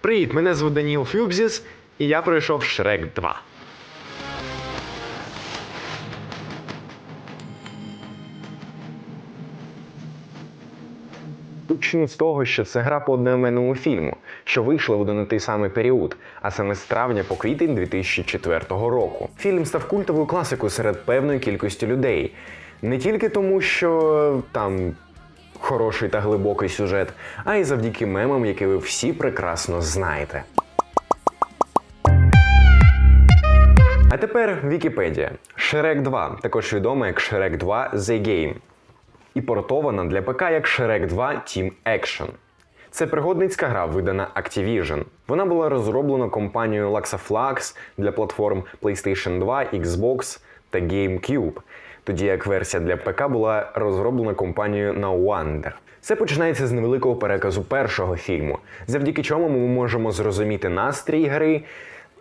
Привіт, мене звуть Даніл Фюбзіс, і я пройшов Шрек 2. Почну з того, що це гра по одноіменному фільму, що вийшла в один і той самий період, а саме з травня по квітень 2004 року. Фільм став культовою класикою серед певної кількості людей. Не тільки тому, що там хороший та глибокий сюжет, а й завдяки мемам, які ви всі прекрасно знаєте. А тепер Вікіпедія. Шрек 2, також відома як Шрек 2 The Game. І портована для ПК як Шрек 2 Team Action. Це пригодницька гра, видана Activision. Вона була розроблена компанією Luxaflux для платформ PlayStation 2, Xbox та GameCube, тоді як версія для ПК була розроблена компанією No Wonder. Все починається з невеликого переказу першого фільму, завдяки чому ми можемо зрозуміти настрій гри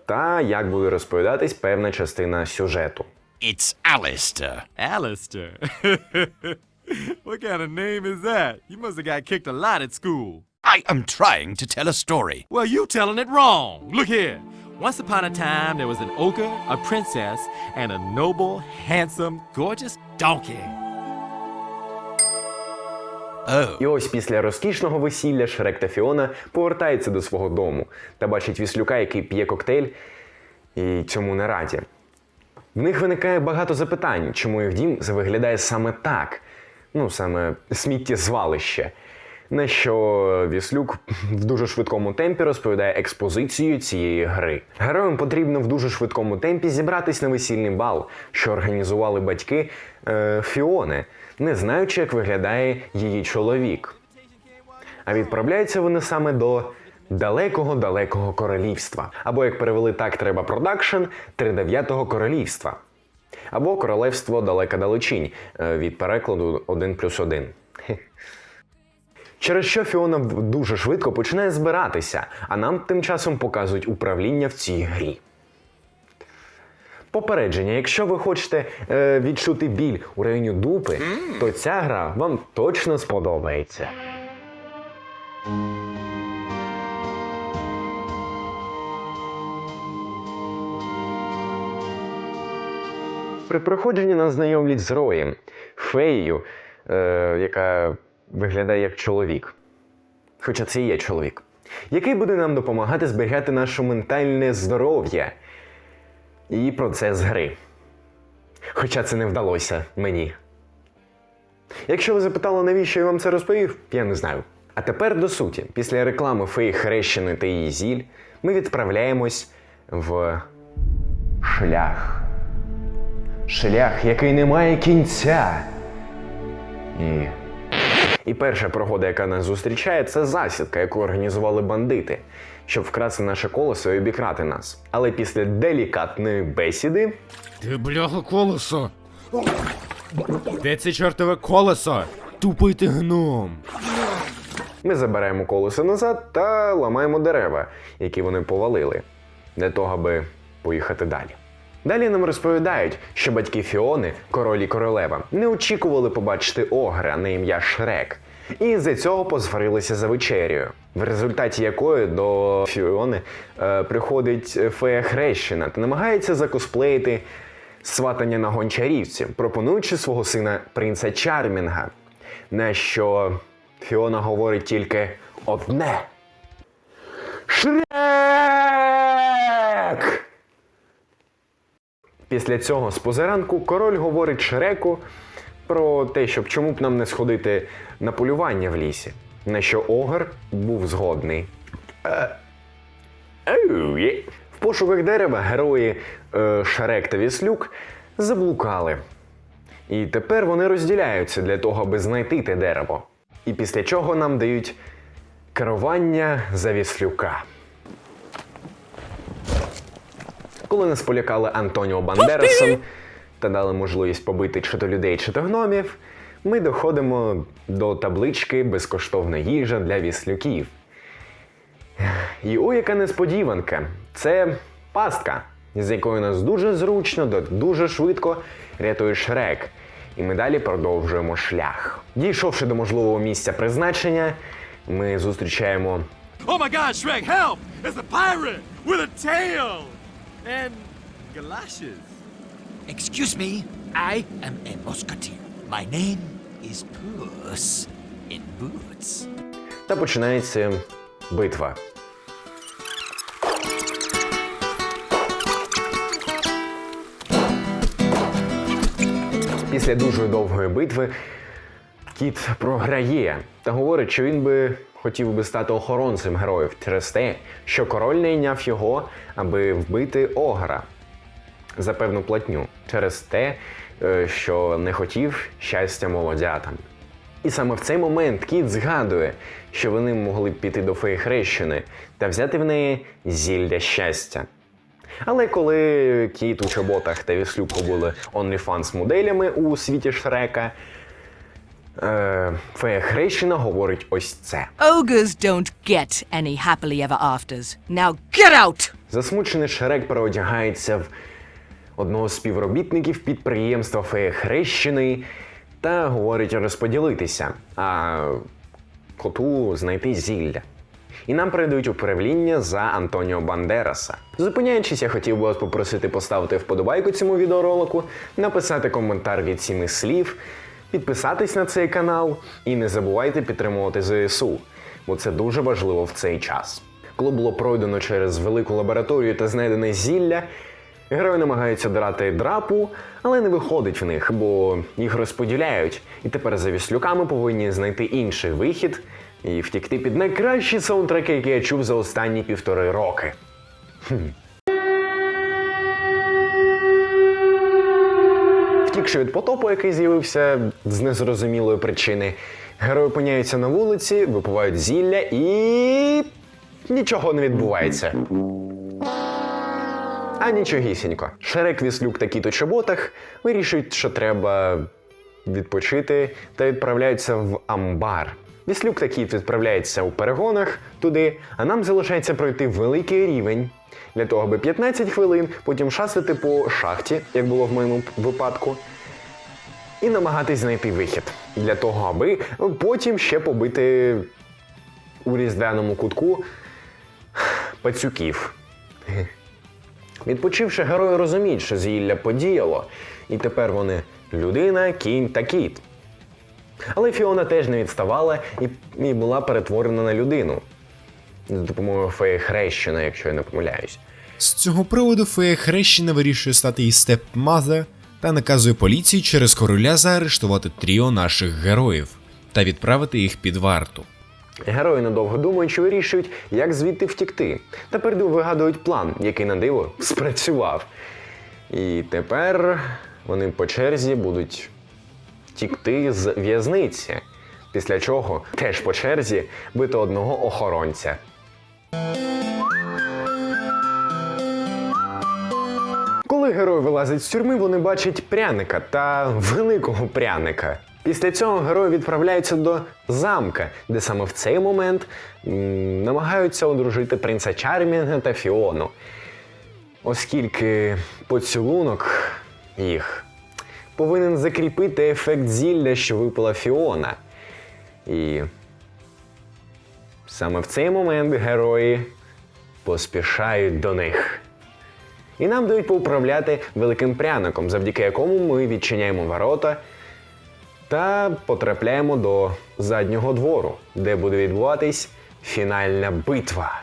та як буде розповідатись певна частина сюжету. It's Alistair. Alistair. what kind of name is that? You must have got kicked a lot at school. I am trying to tell a story. Well, you telling it wrong. Look here. Once upon a time, there was an ogre, a princess, and a noble, handsome, gorgeous donkey. Oh. І ось після розкішного весілля Шрек та Фіона повертається до свого дому та бачить віслюка, який п'є коктейль, і цьому не раді. В них виникає багато запитань, чому їх дім виглядає саме так, ну саме сміттєзвалище. На що Віслюк в дуже швидкому темпі розповідає експозицію цієї гри. Героям потрібно в дуже швидкому темпі зібратись на весільний бал, що організували батьки е, Фіони, не знаючи, як виглядає її чоловік. А відправляються вони саме до далекого-далекого королівства. Або, як перевели так треба продакшн, тридев'ятого королівства. Або королевство далека далечінь е, від перекладу 1 плюс 1. Через що Фіона дуже швидко починає збиратися, а нам тим часом показують управління в цій грі. Попередження: якщо ви хочете е, відчути біль у районі дупи, то ця гра вам точно сподобається. При проходженні нас знайомлять з Роєм, феєю, е, яка виглядає як чоловік. Хоча це і є чоловік, який буде нам допомагати зберігати наше ментальне здоров'я і процес гри. Хоча це не вдалося мені. Якщо ви запитали, навіщо я вам це розповів, я не знаю. А тепер до суті. Після реклами феї Хрещини та її зіль ми відправляємось в шлях. Шлях, який не має кінця. І. І перша пригода, яка нас зустрічає, це засідка, яку організували бандити, щоб вкрасти наше колесо і обікрати нас. Але після делікатної бесіди Ти бляха колесо. Де це чортове колесо? Тупий ти гном. ми забираємо колесо назад та ламаємо дерева, які вони повалили, для того, аби поїхати далі. Далі нам розповідають, що батьки Фіони, король і королева, не очікували побачити огра на ім'я Шрек, і з-за цього посварилися за вечерю, в результаті якої до Фіони е, приходить фея Хрещена та намагається закосплеїти сватання на гончарівці, пропонуючи свого сина принца Чармінга. На що Фіона говорить тільки одне. Шрек! Після цього з позаранку король говорить Шреку про те, щоб чому б нам не сходити на полювання в лісі. На що Огр був згодний. Е. В пошуках дерева герої е, Шрек та Віслюк заблукали. І тепер вони розділяються для того, аби знайти те дерево. І після чого нам дають керування за віслюка. Коли нас полякали Антоніо Бандерасом та дали можливість побити чи то людей, чи то гномів, ми доходимо до таблички безкоштовна їжа для віслюків. І о, яка несподіванка! Це пастка, з якою нас дуже зручно, дуже швидко рятує Шрек. І ми далі продовжуємо шлях. Дійшовши до можливого місця призначення, ми зустрічаємо Oh my god, Shrek, help! It's a pirate with a tail and galoshes. Excuse me, I am a musketeer. My name is Puss in Boots. Та починається битва. Після дуже довгої битви кіт програє та говорить, що він би хотів би стати охоронцем героїв через те, що король найняв його, аби вбити огра за певну платню через те, е, що не хотів щастя молодятам. І саме в цей момент кіт згадує, що вони могли б піти до феї хрещини та взяти в неї зілля щастя. Але коли кіт у чоботах та віслюк були OnlyFans моделями у світі Шрека, е, фея хрещена говорить ось це. Ogres don't get any happily ever afters. Now get out! Засмучений Шрек переодягається в одного з співробітників підприємства Фея Хрещений та говорить розподілитися, а коту знайти зілля. І нам передають управління за Антоніо Бандераса. Зупиняючись, я хотів би вас попросити поставити вподобайку цьому відеоролику, написати коментар від сіми слів, підписатись на цей канал і не забувайте підтримувати ЗСУ, бо це дуже важливо в цей час. Коли було пройдено через велику лабораторію та знайдене зілля, герої намагаються драти драпу, але не виходить в них, бо їх розподіляють. І тепер за віслюками повинні знайти інший вихід і втікти під найкращі саундтреки, які я чув за останні півтори роки. Втікши від потопу, який з'явився з незрозумілої причини, герої опиняються на вулиці, випивають зілля і. нічого не відбувається. А нічогісінько. Шерек, віслюк та кіт у чоботах вирішують, що треба відпочити та відправляються в амбар. Віслюк та кіт відправляються у перегонах туди, а нам залишається пройти великий рівень для того, аби 15 хвилин потім шастати по шахті, як було в моєму випадку, і намагатись знайти вихід для того, аби потім ще побити у різдвяному кутку пацюків. Відпочивши, герої розуміють, що зілля подіяло, і тепер вони людина, кінь та кіт. Але Фіона теж не відставала і, і була перетворена на людину за допомогою феї хрещена, якщо я не помиляюсь. З цього приводу фея хрещена вирішує стати її степмаза та наказує поліції через короля заарештувати тріо наших героїв та відправити їх під варту. Герої недовго думаючи, вирішують, як звідти втікти. Тепер вигадують план, який на диво спрацював. І тепер вони по черзі будуть втікти з в'язниці. Після чого теж по черзі бити одного охоронця. Коли герой вилазить з тюрми, вони бачать пряника та великого пряника. Після цього герої відправляються до замка, де саме в цей момент намагаються одружити принца Чармінга та Фіону. Оскільки поцілунок їх повинен закріпити ефект зілля, що випила Фіона. І саме в цей момент герої поспішають до них. І нам дають поуправляти великим пряником, завдяки якому ми відчиняємо ворота та потрапляємо до заднього двору, де буде відбуватись фінальна битва.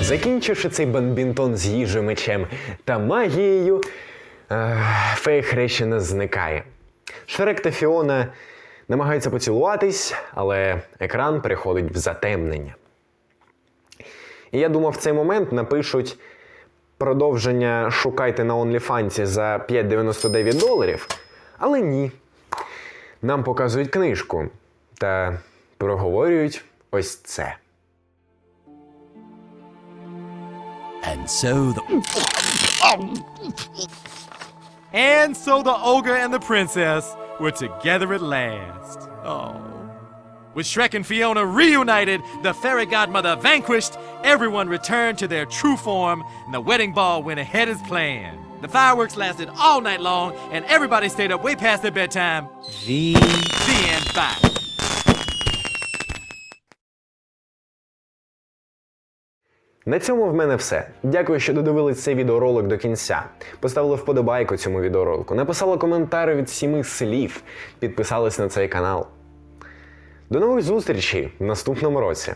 Закінчивши цей бадмінтон з їжею, мечем та магією, е, фея хрещена зникає. Шрек та Фіона намагаються поцілуватись, але екран переходить в затемнення. І я думав, в цей момент напишуть продовження шукайте на OnlyFans за 5,99 доларів. Але ні. Нам показують книжку та проговорюють ось це. And so the. And so the ogre and the princess were together at last. Oh. With Shrek and Fiona reunited, the fairy godmother vanquished, everyone returned to their true form, and the wedding ball went ahead as planned. The fireworks lasted all night long, and everybody stayed up way past their bedtime. The the end. Bye. На цьому в мене все. Дякую, що додивились цей відеоролик до кінця. Поставили вподобайку цьому відеоролику, написали коментар від сіми слів, підписались на цей канал. До нових зустрічей в наступному році.